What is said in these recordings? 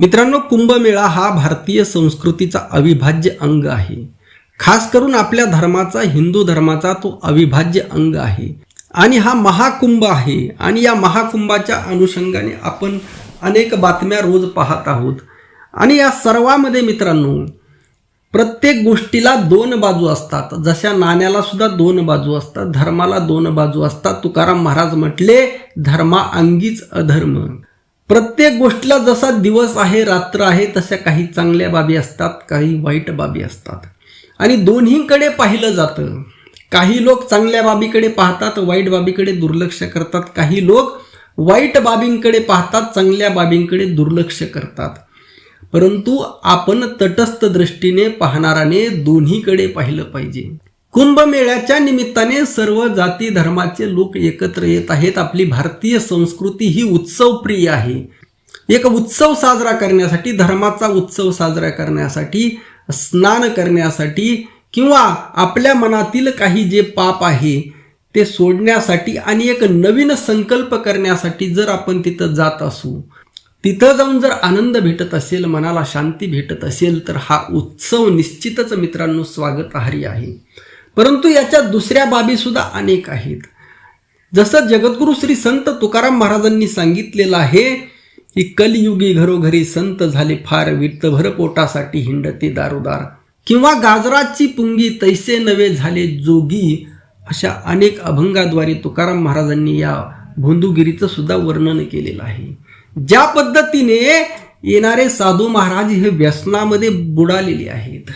मित्रांनो कुंभमेळा हा भारतीय संस्कृतीचा अविभाज्य अंग आहे. खास करून आपल्या धर्माचा हिंदू धर्माचा तो अविभाज्य अंग आहे. आणि हा महाकुंभ आहे. आणि या महाकुंभाच्या अनुषंगाने आपण अनेक बातम्या रोज पाहत आहोत. आणि या सर्वामध्ये मित्रांनो प्रत्येक गोष्टीला दोन बाजू असतात. जशा नाण्याला सुद्धा दोन बाजू असतात धर्माला दोन बाजू असतात. तुकाराम महाराज म्हटले धर्मा अंगीच अधर्म. प्रत्येक गोष्टीला जसा दिवस आहे रात्र आहे तशा काही चांगल्या बाबी असतात काही वाईट बाबी असतात. आणि दोन्हीकडे पाहिलं जातं. काही लोक चांगल्या बाबीकडे पाहतात वाईट बाबीकडे दुर्लक्ष करतात. काही लोक वाईट बाबींकडे पाहतात चांगल्या बाबींकडे दुर्लक्ष करतात. परंतु आपण तटस्थ दृष्टीने पाहणाराने दोन्हीकडे पाहिलं पाहिजे. कुंभमेळ्याच्या निमित्ताने सर्व जाती धर्माचे लोक एकत्र येत आहेत. आपली भारतीय संस्कृती ही उत्सवप्रिय आहे. एक उत्सव साजरा करण्यासाठी धर्माचा उत्सव साजरा करण्यासाठी स्नान करण्यासाठी किंवा आपल्या मनातील काही जे पाप आहे ते सोडण्यासाठी आणि एक नवीन संकल्प करण्यासाठी जर आपण तिथं जात असू तिथं जाऊन जर आनंद भेटत असेल मनाला शांती भेटत असेल तर हा उत्सव निश्चितच मित्रांनो स्वागतहारी आहे. परंतु याच्या दुसऱ्या बाबीसुद्धा अनेक आहेत. जसं जगद्गुरु श्री संत तुकाराम महाराजांनी सांगितलेलं आहे की कलियुगी घरोघरी संत झाले फार वित्तभर पोटासाठी हिंडते दारोदार. किंवा गाजराची पुंगी तैसे नवे झाले जोगी अशा अनेक अभंगाद्वारे तुकाराम महाराजांनी या भोंदूगिरीचं सुद्धा वर्णन केलेलं आहे. ज्या पद्धतीने येणारे साधू महाराज हे व्यसनामध्ये बुडालेले आहेत.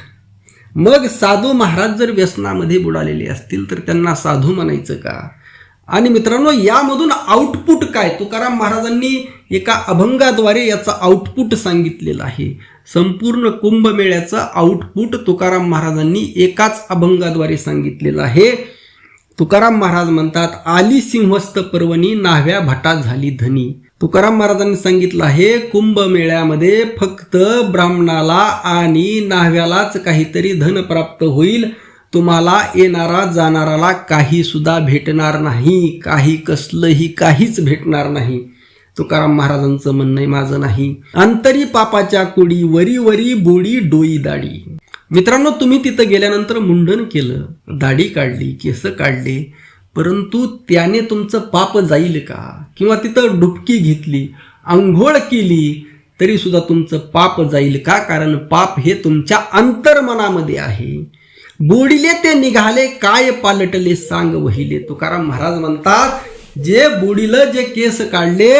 मग साधू महाराज जर व्यसनामध्ये बुडालेले असतील तर त्यांना साधू म्हणायचं का? आणि मित्रांनो यामधून आउटपुट काय? तुकाराम महाराजांनी एका अभंगाद्वारे याचं आउटपुट सांगितलेलं आहे. संपूर्ण कुंभमेळ्याचं आउटपुट तुकाराम महाराजांनी एकाच अभंगाद्वारे सांगितलेलं आहे. तुकाराम महाराज म्हणतात आली सिंहस्थ पर्वणी नाव्या भटा झाली धनी. तुकाराम महाराजांनी सांगितलं आहे कुंभमेळ्यामध्ये फक्त ब्राह्मणाला आणि नाव्यालाच काहीतरी धन प्राप्त होईल. तुम्हाला येणारा जाणाराला काही सुद्धा भेटणार नाही. काही कसलंही काहीच भेटणार नाही. तुकाराम महाराजांचं म्हणणं आहे माझं नाही. अंतरी पापाच्या कुडी वरी वरी बोडी डोई दाढी मित्रांनो तुम्ही तिथं गेल्यानंतर मुंडन केलं. दाढी काढली केस काढले. परंतु त्याने तुमचं पाप जाईल का? किंवा तिथं डुबकी घेतली आंघोळ केली तरी सुद्धा तुमचं पाप जाईल का? कारण पाप हे तुमच्या अंतर्मनामध्ये आहे. बोडिले ते निघाले काय पालटले सांग वहिले तुकाराम महाराज म्हणतात जे बुडीलं जे केस काढले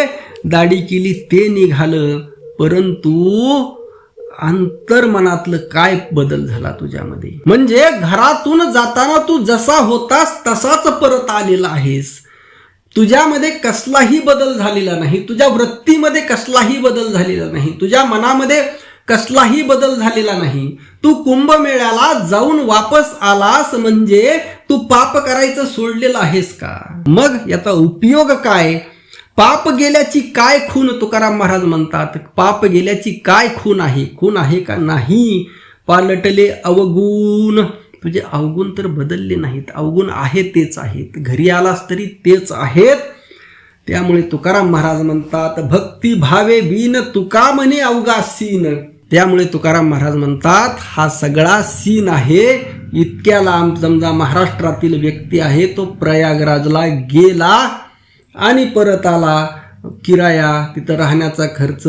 दाढी केली ते निघालं परंतु अंतर्मनातलं काय बदल झाला तुझ्यामध्ये? म्हणजे घरातून जाताना तू जसा होतास तसाच परत आलेला आहेस. तुझ्यामध्ये कसलाही बदल झालेला नाही. तुझ्या वृत्तीमध्ये कसलाही बदल झालेला नाही. तुझ्या मनामध्ये कसलाही बदल झालेला नाही. तू कुंभमेळ्याला जाऊन वापस आलास म्हणजे तू पाप करायचं सोडलेलं आहेस का? मग याचा उपयोग काय? पाप गेल्याची काय खून तुकाराम महाराज म्हणतात? पाप गेल्याची काय खून आहे? खून आहे का? नाही. पालटले अवगुण. तुझे अवगुण तर बदलले नाहीत. अवगुण आहे तेच आहेत. घरी आलास तरी तेच आहेत. त्यामुळे तुकाराम महाराज म्हणतात भक्ती भावे बीन तुका म्हणे अवघा सीन. त्यामुळे तुकाराम महाराज म्हणतात हा सगळा सीन आहे. इतक्या लांब समजा महाराष्ट्रातील व्यक्ती आहे तो प्रयागराजला गेला आणि परत आला किराया तिथं राहण्याचा खर्च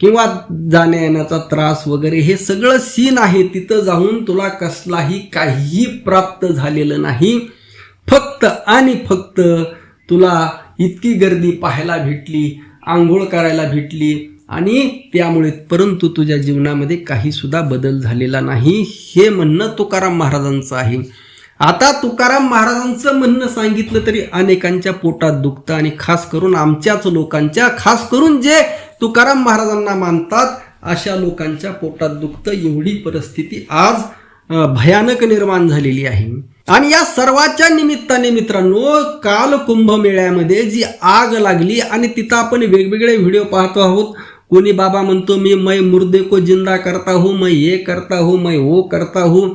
किंवा जाण्या येण्याचा त्रास वगैरे हे सगळं सीन आहे. तिथं जाऊन तुला कसलाही काहीही प्राप्त झालेलं नाही. फक्त आणि फक्त तुला इतकी गर्दी पाहायला भेटली आंघोळ करायला भेटली आणि त्यामुळे परंतु तुझ्या जीवनामध्ये काहीसुद्धा बदल झालेला नाही. हे म्हणणं तुकाराम महाराजांचं आहे. आता तुकाराम महाराजांचं म्हणणं सांगितलं तरी अनेकांच्या पोटात दुखतं आणि खास करून आमच्याच लोकांच्या खास करून जे तुकाराम महाराजांना मानतात अशा लोकांच्या पोटात दुखतं. एवढी परिस्थिती आज भयानक निर्माण झालेली आहे. आणि या सर्वाच्या निमित्ताने मित्रांनो काल कुंभमेळ्यामध्ये जी आग लागली आणि तिथं आपण वेगवेगळे व्हिडिओ पाहतो आहोत. कोणी बाबा म्हणतो मी मै मुर्दे को जिंदा करता हूँ मैं ये करता हूँ मैं वो करता हूँ.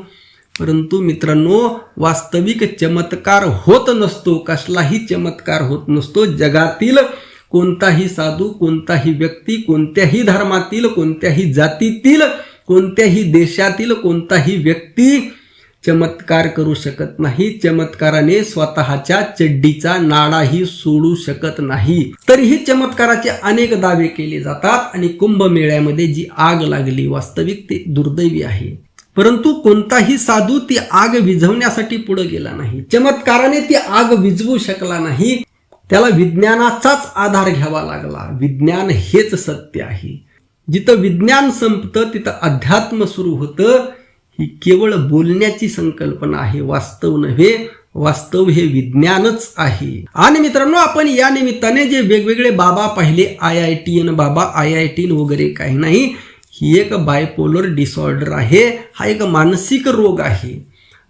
परंतु मित्रांनो वास्तविक चमत्कार होत नसतो कसलाही चमत्कार होत नसतो. जगातील कोणताही साधू कोणताही व्यक्ती कोणत्याही धर्मातील कोणत्याही जातीतील कोणत्याही देशातील कोणताही व्यक्ती चमत्कार करू शकत नाही. चमत्काराने स्वतःच्या चड्डीचा नाडाही सोडू शकत नाही. तरीही चमत्काराचे अनेक दावे केले जातात आणि कुंभमेळ्यामध्ये जी आग लागली वास्तविक ते दुर्दैवी आहे. परंतु कोणताही साधू ती आग विझवण्यासाठी पुढे गेला नाही. चमत्काराने ती आग विझवू शकला नाही. त्याला विज्ञानाचाच आधार घ्यावा लागला. विज्ञान हेच सत्य आहे. जिथं विज्ञान संपतं तिथं अध्यात्म सुरू होतं. ही केवळ बोलण्याची संकल्पना आहे वास्तव नव्हे. वास्तव हे विज्ञानच आहे. आणि मित्रांनो आपण या निमित्ताने जे वेगवेगळे बाबा पाहिले आय आय टी एन बाबा आय आय टी वगैरे काही नाही ही एक बायपोलर डिसऑर्डर आहे हा एक मानसिक रोग आहे.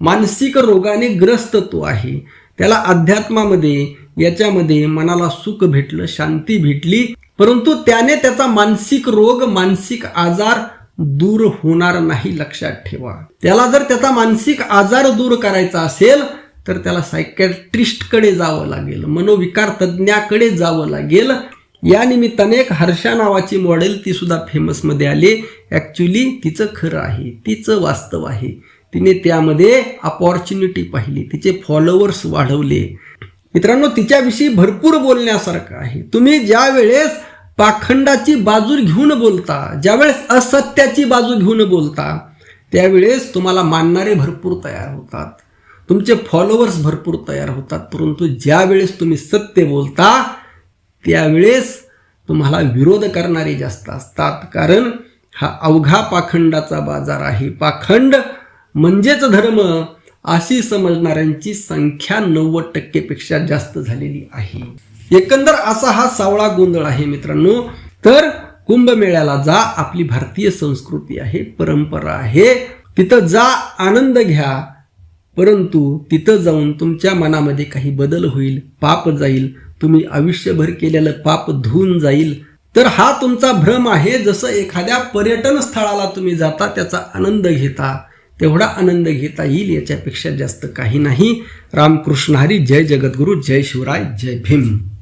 मानसिक रोगाने ग्रस्त तो आहे. त्याला अध्यात्मामध्ये याच्यामध्ये मनाला सुख भेटलं शांती भेटली परंतु त्याने त्याचा मानसिक रोग मानसिक आजार दूर होणार नाही लक्षात ठेवा. त्याला जर त्याचा मानसिक आजार दूर करायचा असेल तर त्याला सायकॅट्रिस्टकडे जावं लागेल मनोविकार तज्ज्ञाकडे जावं लागेल या निमित्ताने एक हर्षा नावाची मॉडेल ती सुद्धा फेमसमध्ये आली. ॲक्च्युली तिचं खरं आहे तिचं वास्तव आहे. तिने त्यामध्ये अपॉर्च्युनिटी पाहिली तिचे फॉलोअर्स वाढवले. मित्रांनो तिच्याविषयी भरपूर बोलण्यासारखं आहे. तुम्ही ज्या वेळेस पाखंडाची बाजू घेऊन बोलता ज्यावेळेस असत्याची बाजू घेऊन बोलता त्यावेळेस तुम्हाला मानणारे भरपूर तयार होतात. तुमचे फॉलोअर्स भरपूर तयार होतात परंतु ज्या वेळेस तुम्ही सत्य बोलता त्यावेळेस तुम्हाला विरोध करणारे जास्त असतात. कारण हा अवघा पाखंडाचा बाजार आहे. पाखंड म्हणजेच धर्म अशी समजणाऱ्यांची संख्या नव्वद टक्केपेक्षा जास्त झालेली आहे. एकंदर असा हा सावळा गोंधळ आहे मित्रांनो. तर कुंभमेळ्याला जा आपली भारतीय संस्कृती आहे परंपरा आहे. तिथं जा आनंद घ्या. परंतु तिथं जाऊन तुमच्या मनामध्ये काही बदल होईल पाप जाईल तुम्ही आयुष्यभर केलेलं पाप धुवून जाईल. तर हा तुमचा भ्रम आहे जसं एखाद्या पर्यटन स्थळाला तुम्ही जाता त्याचा आनंद घेता. तेवढा आनंद घेता येईल याच्यापेक्षा जास्त काही नाही. रामकृष्ण हरी जय जगद्गुरू जय शिवराय जय भीम.